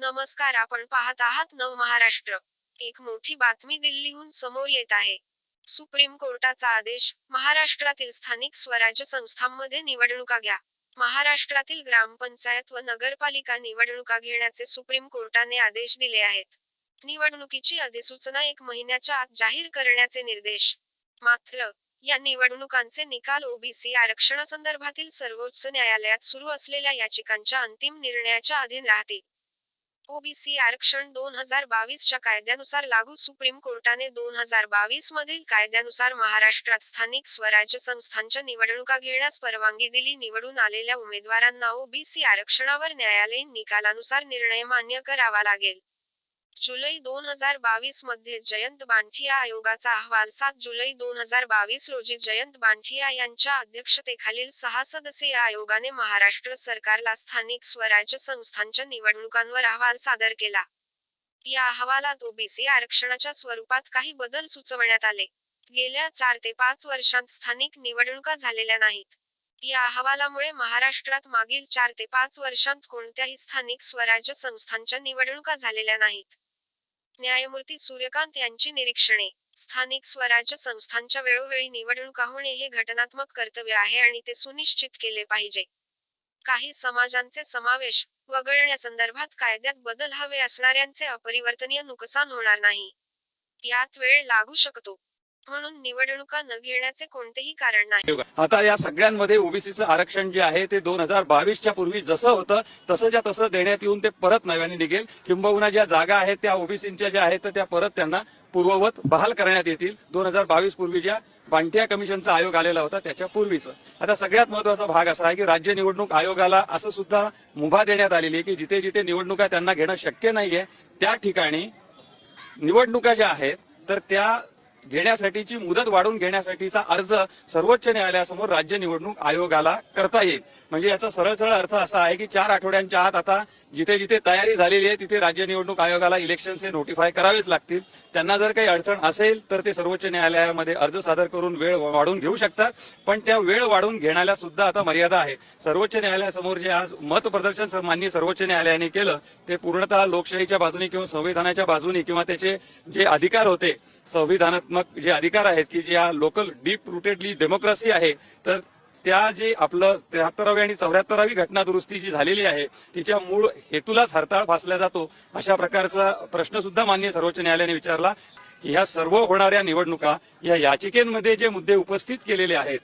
नमस्कार आपण पाहत आहात नव महाराष्ट्र. एक मोठी बातमी दिल्लीहून समोर येत आहे. सुप्रीम कोर्टाचा आदेश महाराष्ट्रातील स्थानिक स्वराज्य संस्थांमध्ये निवडणुका घ्या. महाराष्ट्रातील ग्रामपंचायत व नगरपालिका निवडणुका घेण्याचे सुप्रीम कोर्टाने आदेश दिले आहेत. निवडणुकीची अधिसूचना एक महिन्याच्या आत जाहीर करण्याचे निर्देश. मात्र या निवडणुकांचे निकाल ओबीसी आरक्षणासंदर्भातील सर्वोच्च न्यायालयात सुरू असलेल्या याचिकांच्या अंतिम निर्णयाच्या अधीन राहतील. ओबीसी आरक्षण दोन हजार बावीसच्या कायद्यानुसार लागू सुप्रीम कोर्टाने दोन हजार बावीस मधील कायद्यानुसार महाराष्ट्रात स्थानिक स्वराज्य संस्थांच्या निवडणुका घेण्यास परवानगी दिली. निवडून आलेल्या उमेदवारांना ओबीसी आरक्षणावर न्यायालयीन निकालानुसार निर्णय मान्य करावा लागेल. जुलै दोन हजार बावीसमध्ये जयंत बांठिया आयोगाचा अहवाल सात जुलै दोन हजार बावीस रोजी जयंत बांठिया यांच्या अध्यक्षतेखालील सहा सदस्यीय आयोगाने महाराष्ट्र सरकारला स्थानिक स्वराज्य संस्थांच्या निवडणुकांवर अहवाल सादर केला. या अहवालात ओबीसी आरक्षणाच्या स्वरूपात काही बदल सुचवण्यात आले. गेल्या चार ते पाच वर्षांत स्थानिक निवडणुका झालेल्या नाहीत. या अहवालामुळे महाराष्ट्रात मागील चार ते पाच वर्षांत कोणत्याही स्थानिक स्वराज्य संस्थांच्या निवडणुका झालेल्या नाहीत. न्यायमूर्ती सूर्यकांत यांची निरीक्षणे. स्थानिक स्वराज्य संस्थांच्या वेळोवेळी निवडणुका होणे हे घटनात्मक कर्तव्य आहे आणि ते सुनिश्चित केले पाहिजे. काही समाजांचे समावेश वगळण्यासंदर्भात कायद्यात बदल हवे असणाऱ्यांचे अपरिवर्तनीय नुकसान होणार नाही. यात वेळ लागू शकतो. म्हणून निवडणुका न घेण्याचे कोणतेही कारण नाही. आता या सगळ्यांमध्ये ओबीसीचं आरक्षण जे आहे ते दोन हजार बावीसच्या पूर्वी जसं होतं तसंच्या तसं देण्यात येऊन ते परत नव्याने निघेल. किंबहुना ज्या जागा आहेत त्या ओबीसीच्या ज्या आहेत तर त्या परत त्यांना पूर्ववत बहाल करण्यात येतील. दोन हजार बावीस पूर्वी ज्या बांटिया कमिशनचा आयोग आलेला होता त्याच्या पूर्वीचं. आता सगळ्यात महत्त्वाचा भाग असा आहे की राज्य निवडणूक आयोगाला असं सुद्धा मुभा देण्यात आलेली आहे की जिथे जिथे निवडणुका त्यांना घेणं शक्य नाहीये त्या ठिकाणी निवडणुका ज्या आहेत तर त्या घेण्यासाठीची मुदत वाढवून घेण्यासाठीचा अर्ज सर्वोच्च न्यायालयासमोर राज्य निवडणूक आयोगाला करता येईल. म्हणजे याचा सरळ सरळ अर्थ असा आहे की चार आठवड्यांच्या आत आता जिथे जिथे तयारी झालेली आहे तिथे राज्य निवडणूक आयोगाला इलेक्शनचे नोटिफाय करावेच लागतील. त्यांना जर काही अडचण असेल तर ते सर्वोच्च न्यायालयामध्ये अर्ज सादर करून वेळ वाढवून घेऊ शकतात. पण त्या वेळ वाढवून घेण्याला सुद्धा आता मर्यादा आहे. सर्वोच्च न्यायालयासमोर जे आज मत प्रदर्शन माननीय सर्वोच्च न्यायालयाने केलं ते पूर्णतः लोकशाहीच्या बाजूने किंवा संविधानाच्या बाजूने किंवा त्याचे जे अधिकार होते संविधानात्मक जे अधिकार आहेत की ज्या लोकल डीप रुटेडली डेमोक्रेसी आहे तर त्या जे आपलं त्र्याहत्तरावी आणि चौऱ्याहत्तरावी घटना दुरुस्ती जी झालेली आहे तिच्या मूळ हेतूलाच हरताळ फासला जातो अशा प्रकारचा प्रश्न सुद्धा मान्य सर्वोच्च न्यायालयाने विचारला की ह्या सर्व होणाऱ्या निवडणुका या याचिकेमध्ये जे मुद्दे उपस्थित केलेले आहेत